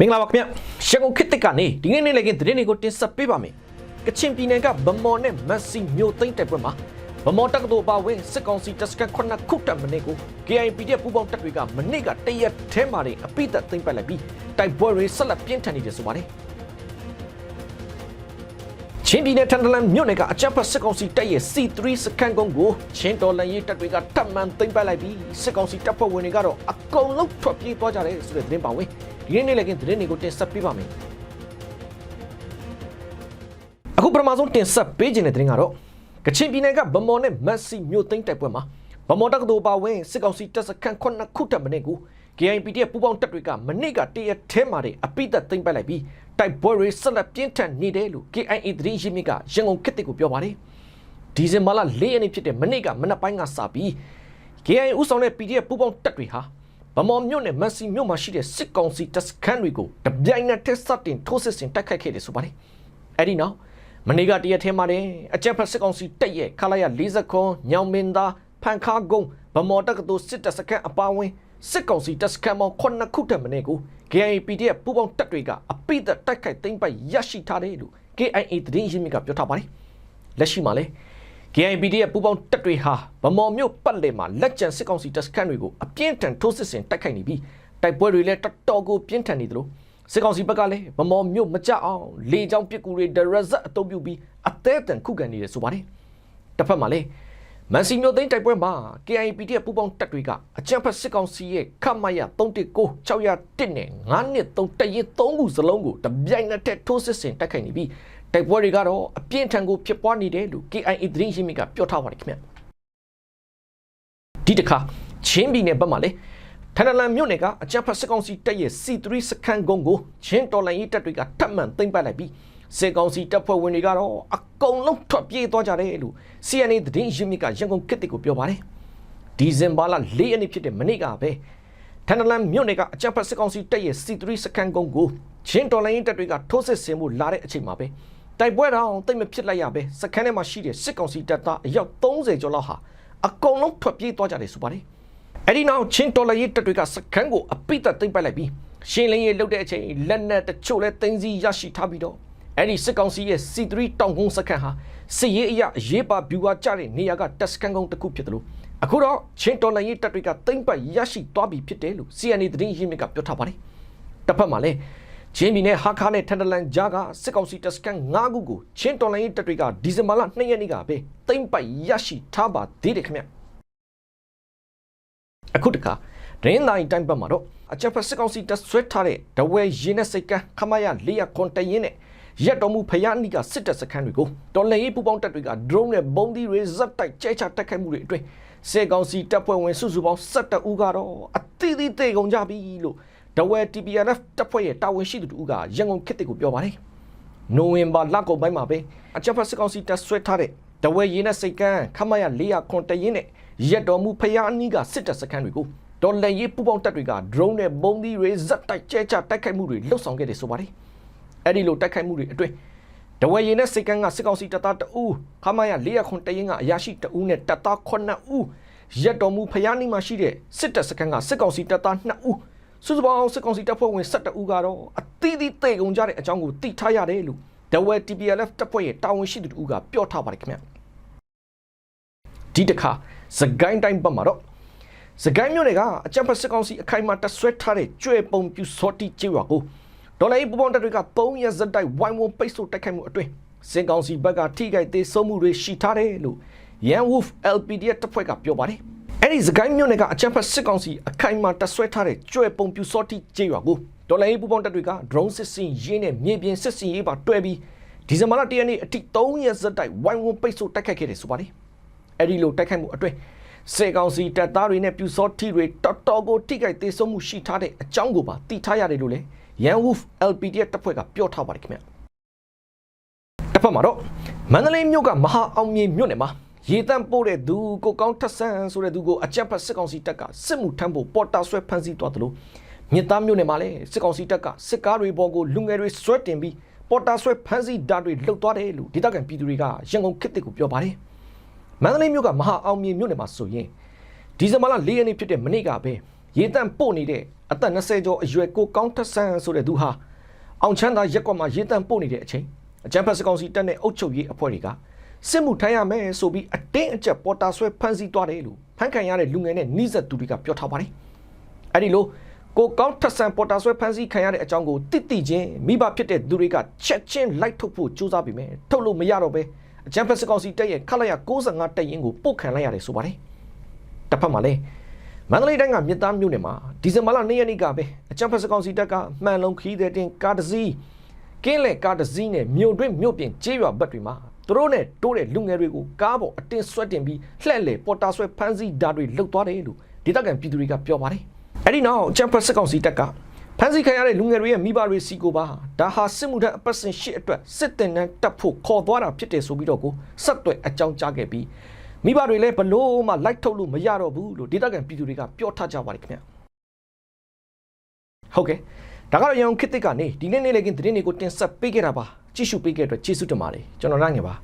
မင်္ဂလာပါခင်ဗျရှန်ကုန်ခေတ်တစ်ကနေဒီနေ့နေ့လည်းကင်းသတင်းတွေကိုတင်ဆက်ပေးပါမယ်ကချင်ပြည်နယ်ကဗမော်နဲ့မက်ဆီမြို့သိမ်းတိုက်ပွဲမှာဗမော်တက္ကသိုလ်ပါဝင်စစ်ကောင်စီတပ်စခန်းခုနှစ်ခုတပ်မနေ့ကို KIP တဲ့ပူးပေါင်းတပ်တွေကမနေ့ကတရက်ထဲမှာတင်အပိသက်သိမ်းပိုက်လိုက်ပြီးတိုက်ပွဲတွေဆက်လက်ပြင်းထန်နေတယ်ဆိုပါတယ်ချင်းပြည်နယ်ထန်တလန်မြို့နယ်ကအကြမ်းဖက်စစ်ကောင်စီတပ်ရဲ့ C3 စခန်းကုန်းကိုချင်းတော်လန်ရေးတပ်တွေကတပ်မှန်သိမ်းပိုက်လိုက်ပြီးစစ်ကောင်စီတပ်ဖွဲ့ဝင်တွေကတော့အကုန်လုံးထွက်ပြေးသွားကြတယ်ဆိုတဲ့သတင်းပါဝင် ဒီနေ့နေ့လည်းကင်းသတင်းတွေကိုတင်ဆက်ပေးပါမယ်အခုပထမဆုံးတင်ဆက်ပေးခြင်းတဲ့သတင်းကတော့ကချင်ပြည်နယ်ကဗမော်နဲ့မက်ဆီမြို့သိမ်းတိုက်ပွဲမှာဗမော်တက္ကသိုလ်ပါဝင်စစ်ကောင်စီတပ်စခန်းခုနှစ်ခုတပ်မနေ့ကို KIP ရဲ့ပူးပေါင်းတပ်တွေကမနေ့ကတရက်ထဲမှာတင်အပိသက်သိမ်းပိုက်လိုက်ပြီးတိုက်ပွဲတွေဆက်လက်ပြင်းထန်နေတယ်လို့ KIA သတင်းရင်းမြစ်ကရန်ကုန်ခေတ်တစ်ကိုပြောပါတယ်ဒီဇင်ဘာလ၄ရက်နေ့ဖြစ်တဲ့မနေ့ကမနက်ပိုင်းကစပြီး KIA ဥဆောင်တဲ့ PDF ပူးပေါင်းတပ်တွေဟာ ဗမော်မြို့နယ်မက်ဆီမြို့မှာရှိတဲ့စစ်ကောင်စီတပ်စခန်းတွေကိုတပြိုင်နက်တည်းစတင်ထိုးစစ်ဆင်တိုက်ခိုက်ခဲ့တယ်ဆိုပါတယ်အဲ့ဒီနောက်မနေ့ကတရက်ထဲမှာတဲ့အကြက်ဖက်စစ်ကောင်စီတပ်ရဲ့ခလာရ40ခွန်ညောင်မင်းသားဖန်ခါကုန်းဗမော်တက္ကသိုလ်စစ်တပ်စခန်းအပါအဝင်စစ်ကောင်စီတပ်စခန်းပေါင်း9ခုထက်မနည်းကို KIA PDF ပူးပေါင်းတပ်တွေကအပိသက်တိုက်ခိုက်သိမ်းပိုက်ရရှိထားတယ်လို့ KIA သတင်းရင်းမြစ်ကပြောထားပါတယ်လက်ရှိမှာလဲ KIPD ရဲ့ပူးပေါင်းတပ်တွေဟာဗမော်မြို့ပတ်လည်မှာလက်ကျန်စစ်ကောင်စီတပ်စခန်းတွေကိုအပြင်းထန်ထိုးစစ်ဆင်တိုက်ခိုက်နေပြီးတိုက်ပွဲတွေလည်းတော်တော်ကိုပြင်းထန်နေသလိုစစ်ကောင်စီဘက်ကလည်းဗမော်မြို့မကြအောင်လေကြောင်းပစ်ကူတွေဒရဇက်အုံပြုပြီးအသေးအတန်ခုခံနေတယ်ဆိုပါတယ်တစ်ဖက်မှာလည်းမန်စီမြို့သိမ်းတိုက်ပွဲမှာ KIPD ရဲ့ပူးပေါင်းတပ်တွေကအကြမ်းဖက်စစ်ကောင်စီရဲ့ခမရ319 601နဲ့9နှစ်3တရင်3ခုစလုံးကိုတပြိုင်နက်တည်းထိုးစစ်ဆင်တိုက်ခိုက်နေပြီး တိုက်ပွဲတွေကတော့အပြင်းထန်ကိုဖြစ်ပွားနေတယ်လို့ KIA သတင်းရင်းမြစ်ကပြောထားပါတယ်ခင်ဗျဒီတစ်ခါချင်းပြည်နယ်ဘက်မှာလေထန်တလန်မြို့နယ်ကအကြမ်းဖက်စစ်ကောင်စီတပ်ရဲ့ C3 စခန်းကုန်းကိုချင်းတော်လိုင်းရေးတပ်တွေကထပ်မံသိမ်းပိုက်လိုက်ပြီးစစ်ကောင်စီတပ်ဖွဲ့ဝင်တွေကတော့အကုန်လုံးထွက်ပြေးသွားကြတယ်လို့ CNA သတင်းရင်းမြစ်ကရန်ကုန်ခေတ်တစ်ကိုပြောပါတယ်ဒီဇင်ဘာလ၄ရက်နေ့ဖြစ်တဲ့မနေ့ကပဲထန်တလန်မြို့နယ်ကအကြမ်းဖက်စစ်ကောင်စီတပ်ရဲ့ C3 စခန်းကုန်းကိုချင်းတော်လိုင်းရေးတပ်တွေကထိုးစစ်ဆင်မှုလာတဲ့အချိန်မှာပဲ တိုက်ပွဲတောင်တိတ်မဖြစ်လိုက်ရပဲစခန်းထဲမှာရှိတဲ့စစ်ကောင်စီတပ်သားအယောက်30ကျော်လောက်ဟာအကုန်လုံးထွက်ပြေးသွားကြတယ်ဆိုပါတယ်အဲ့ဒီနောက်ချင်းတော်လိုင်းရေးတပ်တွေကစခန်းကိုအပိတ်သက်သိမ်းပိုက်လိုက်ပြီးရှင်းလင်းရေးလုပ်တဲ့အချိန်လက်နက်တချို့လဲသိမ်းစီရရှိထားပြီးတော့အဲ့ဒီစစ်ကောင်စီရဲ့ C3 တောင်ကုန်းစခန်းဟာစစ်ရေးအရအရေးပါဗျူဟာကျတဲ့နေရာကတပ်စခန်းကုန်းတစ်ခုဖြစ်တယ်လို့အခုတော့ချင်းတော်လိုင်းရေးတပ်တွေကသိမ်းပိုက်ရရှိသွားပြီဖြစ်တယ်လို့ CNA သတင်းရင်းမြစ်ကပြောထားပါတယ်တစ်ဖက်မှာလည်း ချင်းပြည်နယ်ဟာခါနဲ့ထန်တလန်ဂျာကစစ်ကောင်စီတပ်စခန်း၅ခုကိုချင်းတော်လိုင်းရေးတပ်တွေကဒီဇင်ဘာလ2ရက်နေ့ကပဲသိမ်းပိုက်ရရှိထားပါသေးတယ်ခင်ဗျအခုတခါဒင်းနိုင်တိုင်းဘက်မှာတော့အချက်ဖက်စစ်ကောင်စီတပ်ဆွဲထားတဲ့ဒဝဲရင်းနဲ့စိတ်ကန်းခမရ400ခွန်တရင်နဲ့ရက်တော်မူဖယားနီကစစ်တပ်စခန်းတွေကိုတော်လှန်ရေးပူပေါင်းတပ်တွေက drone နဲ့ဘုံဒီတွေဇက်တိုက်ကျဲချတိုက်ခိုက်မှုတွေအတွင်းစေကောင်စီတပ်ဖွဲ့ဝင်စုစုပေါင်း17ဦးကတော့အတိအသေးကုန်ကြပြီလို့ ဒဝဲ TPRF တပ်ဖွဲ့ရဲ့တာဝန်ရှိသူတို့ကရန်ကုန်ခေတ်တွေကိုပြောပါတယ်နိုဝင်ဘာလကုန်ပိုင်းမှာပဲအချက်ဖက်စစ်ကောင်စီတပ်ဆွဲထားတဲ့ဒဝဲရင်းနဲ့စိတ်ကန်းခမရ400ခွန်တရင်နဲ့ရက်တော်မူဖယားနီကစစ်တပ်စခန်းတွေကိုတော်လှန်ရေးပူပေါင်းတပ်တွေက drone နဲ့ဘုံဒီတွေဇက်တိုက်ကျဲချတိုက်ခိုက်မှုတွေလှုပ်ဆောင်ခဲ့တယ်ဆိုပါတယ်အဲ့ဒီလိုတိုက်ခိုက်မှုတွေအတွင်းတဝဲရင်နဲ့စိတ်ကန်းကစစ်ကောင်စီတပ်သား2ဦးခမရ400ခွန်တရင်ကအရာရှိ2ဦးနဲ့တပ်သား9ဦးရက်တော်မူဖျားနီမှာရှိတဲ့စစ်တပ်စခန်းကစစ်ကောင်စီတပ်သား2ဦး စုစုပေါင်းစစ်ကောင်စီတပ်ဖွဲ့ဝင်17ဦးကတော့အသီးသီးတေကုန်ကြတဲ့အကြောင်းကိုသိထားရတယ်လို့ဒဝဲ TPLF တပ်ဖွဲ့ရဲ့တာဝန်ရှိသူတို့ကပြောထားပါတယ်ခင်ဗျဒီတစ်ခါစကိုင်းတိုင်းဘက်မှာတော့စကိုင်းမြို့နယ်ကအကြံဖက်စစ်ကောင်စီအခိုင်အမာတပ်ဆွဲထားတဲ့ကျွဲပုံပြူစောတိကျေးရွာကိုဒေါ်လာရေးပူပေါင်းတပ်တွေက3ရက်ဇက်တိုက်ဝိုင်းဝန်းပိတ်ဆို့တိုက်ခိုက်မှုအတွင်းစင်ကောင်စီဘက်ကထိခိုက်သေးဆုံးမှုတွေရှိထားတယ်လို့ Yan Wolf LPDF တပ်ဖွဲ့ကပြောပါတယ်။ အဲ့ဒီစကိုင်းမြို့နယ်ကအကြမ်းဖက်စစ်ကောင်စီအခိုင်အမာတပ်ဆွဲထားတဲ့ကျွဲပုံပြူစောတိကျေးရွာကိုဒေါ်လာရေးပူပေါင်းတပ်တွေက drone စစ်စင်ရင်းနဲ့မြေပြင်စစ်စင်ရေးပါတွဲပြီးဒီဇင်ဘာလ၁ရက်နေ့အထိ3ရက်ဇက်တိုက်ဝိုင်းဝန်းပိတ်ဆို့တိုက်ခိုက်ခဲ့တယ်ဆိုပါတယ်။အဲ့ဒီလိုတိုက်ခိုက်မှုအတွင်းစေကောင်စီတပ်သားတွေနဲ့ပြူစောတိတွေတော်တော်ကိုထိခိုက်သေးဆုံးမှုရှိထားတဲ့အကြောင်းကိုပါသိထားရတယ်လို့လည်း Yan Wolf LPDF တပ်ဖွဲ့ကပြောထားပါတယ်ခင်ဗျတစ်ဖက်မှာတော့မန္တလေးမြို့ကမဟာအောင်မြေမြို့နယ်မှာ ရေတန့်ပို့တဲ့သူကိုကောင်းထက်ဆန်းဆိုတဲ့သူကိုအကြက်ဖက်စစ်ကောင်စီတပ်ကစစ်မှုထမ်းဖို့ပေါ်တာဆွဲဖမ်းဆီးသွားတယ်လို့မြစ်သားမြို့နယ်မှာလည်းစစ်ကောင်စီတပ်ကစစ်ကားတွေပေါ်ကိုလူငယ်တွေဆွဲတင်ပြီးပေါ်တာဆွဲဖမ်းဆီးဓာတ်တွေလှုပ်သွားတယ်လို့ဒေသခံပြည်သူတွေကရန်ကုန်ခေတ်တစ်ကိုပြောပါတယ်မန္တလေးမြို့ကမဟာအောင်မြေမြို့နယ်မှာဆိုရင်ဒီဇင်ဘာလ၄ရက်နေ့ဖြစ်တဲ့မနေ့ကပဲရေတန့်ပို့နေတဲ့အသက်20ကျော်အရွယ်ကိုကောင်းထက်ဆန်းဆိုတဲ့သူဟာအောင်ချမ်းသာရက်ကွက်မှာရေးတမ်းပို့နေတဲ့အချိန်အကြံဖက်စကောင်စီတက်တဲ့အုပ်ချုပ်ရေးအဖွဲ့တွေက စစ်မှုထမ်းရမယ်ဆိုပြီးအတင်းအကျပ်ပေါ်တာဆွဲဖမ်းဆီးသွားတယ်လို့ဖမ်းခံရတဲ့လူငယ်နဲ့နှိစက်သူတွေကပြောထားပါတယ်။အဲဒီလိုကိုကောင်းထက်ဆန်းပေါ်တာဆွဲဖမ်းဆီးခံရတဲ့အကြောင်းကိုတိတိချင်းမိဘဖြစ်တဲ့သူတွေကချက်ချင်းလိုက်ထုတ်ဖို့ကြိုးစားပြီးမယ်ထုတ်လို့မရတော့ပဲအကြံဖက်စကောင်စီတက်ရဲ့ခလာရ65တက်ရင်ကိုပုတ်ခံလိုက်ရတယ်ဆိုပါတယ်။တစ်ဖက်မှာလည်းမန္တလေးတိုင်းကမြစ်သားမြို့နယ်မှာဒီဇင်ဘာလ2ရက်နေ့ကပဲအကြံဖက်စကောင်စီတက်ကမှန်လုံးခီးတဲ့တင်ကားတစ်စီးကင်းလေကားတစ်စီးနဲ့မြို့တွင်းမြို့ပြင်ကျေးရွာဘက်တွေမှာ သူတို့နဲ့တိုးတဲ့လူငယ်တွေကိုကားပေါ်အတင်းဆွဲတင်ပြီးလှည့်လေပေါ်တာဆွဲဖမ်းဆီးဓာတ်တွေလှုပ်သွားတယ်လို့ဒေသခံပြည်သူတွေကပြောပါတယ်အဲ့ဒီနောက်အကြံဖက်စကောင်စီတက်ကဖမ်းဆီးခံရတဲ့လူငယ်တွေရဲ့မိဘတွေစီကိုပါဒါဟာစစ်မှုထမ်းအပတ်စဉ်ရှစ်အတွက်စစ်တင်နှန်းတက်ဖို့ခေါ်သွားတာဖြစ်တယ်ဆိုပြီးတော့ကိုဆက်သွယ်အကြောင်းကြားခဲ့ပြီးမိဘတွေလည်းဘလို့မှလိုက်ထုတ်လို့မရတော့ဘူးလို့ဒေသခံပြည်သူတွေကပြောထားကြပါတယ်ခင်ဗျဟုတ်ကဲ့ဒါကတော့ရန်ကုန်ခေတ်သစ်ကနေဒီနေ့နေ့လေးကင်းသတင်းတွေကိုတင်ဆက်ပေးခဲ့တာပါ ကြည့်ရှုပေးခဲ့တဲ့အတွက်ကျေးဇူးတင်ပါတယ်ကျွန်တော်နိုင်ငယ်ပါ